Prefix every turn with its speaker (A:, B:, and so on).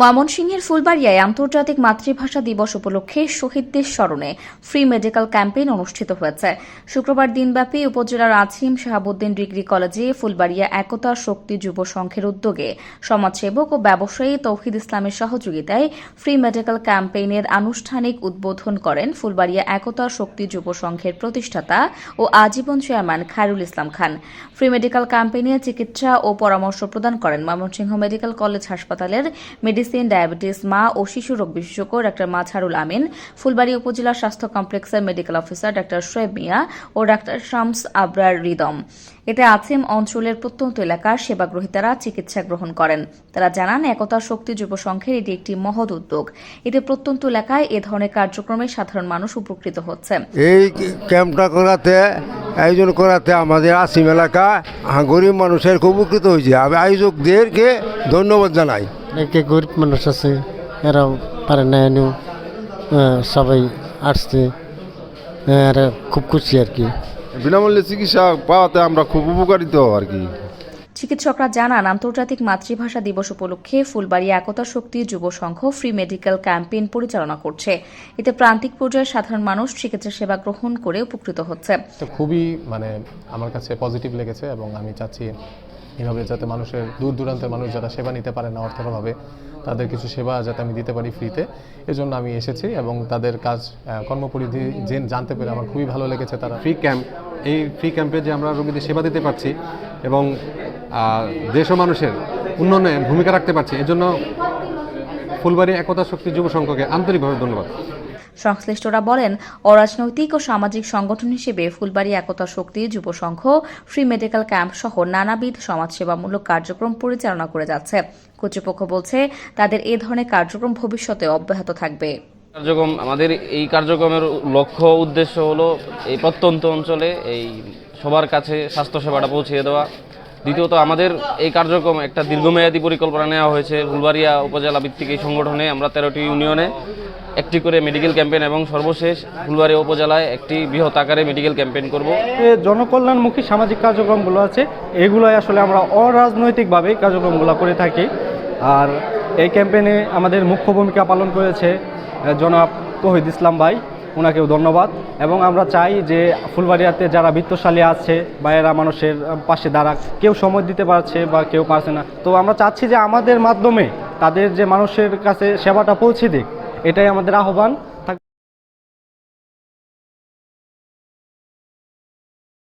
A: ময়মনসিংহের ফুলবাড়িয়ায় আন্তর্জাতিক মাতৃভাষা দিবস উপলক্ষে শহীদদের স্মরণে ফ্রি মেডিকেল ক্যাম্পেইন অনুষ্ঠিত হয়েছে। শুক্রবার দিনব্যাপী উপজেলার আজিম শাহাবুদ্দিন ডিগ্রি কলেজে ফুলবাড়িয়া একতা শক্তি যুব সংঘের উদ্যোগে সমাজসেবক ও ব্যবসায়ী তৌহিদ ইসলামের সহযোগিতায় ফ্রি মেডিকেল ক্যাম্পেইনের আনুষ্ঠানিক উদ্বোধন করেন ফুলবাড়িয়া একতা শক্তি যুব সংঘের প্রতিষ্ঠাতা ও আজীবন chairman Khairul Islam Khan. Free medical ক্যাম্পেইনে চিকিৎসা ও পরামর্শ প্রদান করেন ময়মনসিংহ মেডিকেল কলেজ হাসপাতালের মেডিসিন ডায়াবেটিস, মা ও শিশু রোগ বিশেষজ্ঞ ডাক্তার মাছারুল আমিন, ফুলবাড়ী উপজেলা স্বাস্থ্য কমপ্লেক্সের medical officer doctor Shoaib Mia ও ডাক্তার শামস আবরার রিদম। এতে আসিম অঞ্চলের প্রত্যন্ত এলাকার সেবাগ্রহীতারা চিকিৎসা গ্রহণ করেন। তারা জানান একতা শক্তি যুব সংঘের এটি একটি মহৎ উদ্যোগ। এতে প্রত্যন্ত এলাকায় এ ধরনের কার্যক্রমে সাধারণ মানুষ উপকৃত হচ্ছে।
B: এই ক্যাম্পটা করাতে আয়োজন করাতে আমাদের আসিম এলাকা গরিব মানুষের খুব উপকৃত হয়েছে। আমি আয়োজকদেরকে ধন্যবাদ জানাই।
C: অনেকে গরিব মানুষ আছে এরাও পারে না এনেও সবাই আসছে আহ, এরা খুব খুশি আর কি।
D: বিনামূল্যে চিকিৎসা পাওয়াতে আমরা খুব উপকারিত আর কি।
A: চিকিৎসকরা জানান আন্তর্জাতিক মাতৃভাষা দিবস উপলক্ষে ফুলবাড়ি একতা শক্তি যুব সংঘ ফ্রি মেডিকেল ক্যাম্পেইন পরিচালনা করছে। এতে প্রান্তিক পর্যায়ের সাধারণ মানুষ চিকিৎসা সেবা গ্রহণ করে উপকৃত হচ্ছে।
E: তো খুবই মানে আমার কাছে পজিটিভ লেগেছে এবং আমি চাচ্ছি এভাবে যাতে মানুষের দূর দূরান্তের মানুষ যারা সেবা নিতে পারে না অর্থের অভাবে, তাদের কিছু সেবা যাতে আমি দিতে পারি ফ্রিতে এজন্য আমি এসেছি এবং তাদের কাজ কর্মপরিধি জেন জানতে পেরে আমার খুবই ভালো লেগেছে তারা।
F: ফ্রি ক্যাম্প এই ফ্রি ক্যাম্পে যে আমরা রোগীদের সেবা দিতে পারছি এবং দেশ ও মানুষের উন্নয়নে ভূমিকা রাখতে পারছি, এজন্য ফুলবাড়ি একতা শক্তি যুব সংঘকে আন্তরিকভাবে ধন্যবাদ।
A: সংশ্লিষ্টরা বলেন, অরাজনৈতিক ও সামাজিক সংগঠন হিসেবে ফুলবাড়ি একতা শক্তি, যুব সংঘ, ফ্রি মেডিকেল ক্যাম্প সহ নানাবিধ সমাজসেবামূলক কার্যক্রম পরিচালনা করে যাচ্ছে। কর্তৃপক্ষ বলছে, তাদের এ ধরনের কার্যক্রম ভবিষ্যতে অব্যাহত থাকবে।
G: কার্যক্রম, আমাদের এই কার্যক্রমের লক্ষ্য উদ্দেশ্য হলো এই প্রত্যন্ত অঞ্চলে এই সবার কাছে স্বাস্থ্যসেবাটা পৌঁছিয়ে দেওয়া। দ্বিতীয়ত আমাদের এই কার্যক্রম একটা দীর্ঘমেয়াদী পরিকল্পনা নেওয়া হয়েছে। ফুলবাড়িয়া উপজেলা ভিত্তিক এই সংগঠনে আমরা তেরোটি ইউনিয়নে একটি করে মেডিকেল ক্যাম্পেইন এবং সর্বশেষ ফুলবাড়িয়া উপজেলায় একটি বৃহৎ আকারে মেডিকেল ক্যাম্পেইন করব।
H: জনকল্যাণমুখী সামাজিক কার্যক্রমগুলো আছে, এগুলোই আসলে আমরা অরাজনৈতিকভাবে কার্যক্রমগুলো করে থাকি। আর এই ক্যাম্পেইনে আমাদের মুখ্য ভূমিকা পালন করেছে জনাব তহিদ ইসলাম ভাই। ওনাকেও ধন্যবাদ। এবং আমরা চাই যে ফুলবাড়িয়াতে যারা বৃত্তশালী আছে বা এরা মানুষের পাশে দাঁড়াক, কেউ সময় দিতে পারছে বা কেউ পারছে না। তো আমরা চাচ্ছি যে আমাদের মাধ্যমে তাদের যে মানুষের কাছে সেবাটা পৌঁছে দিক, এটাই আমাদের আহ্বান।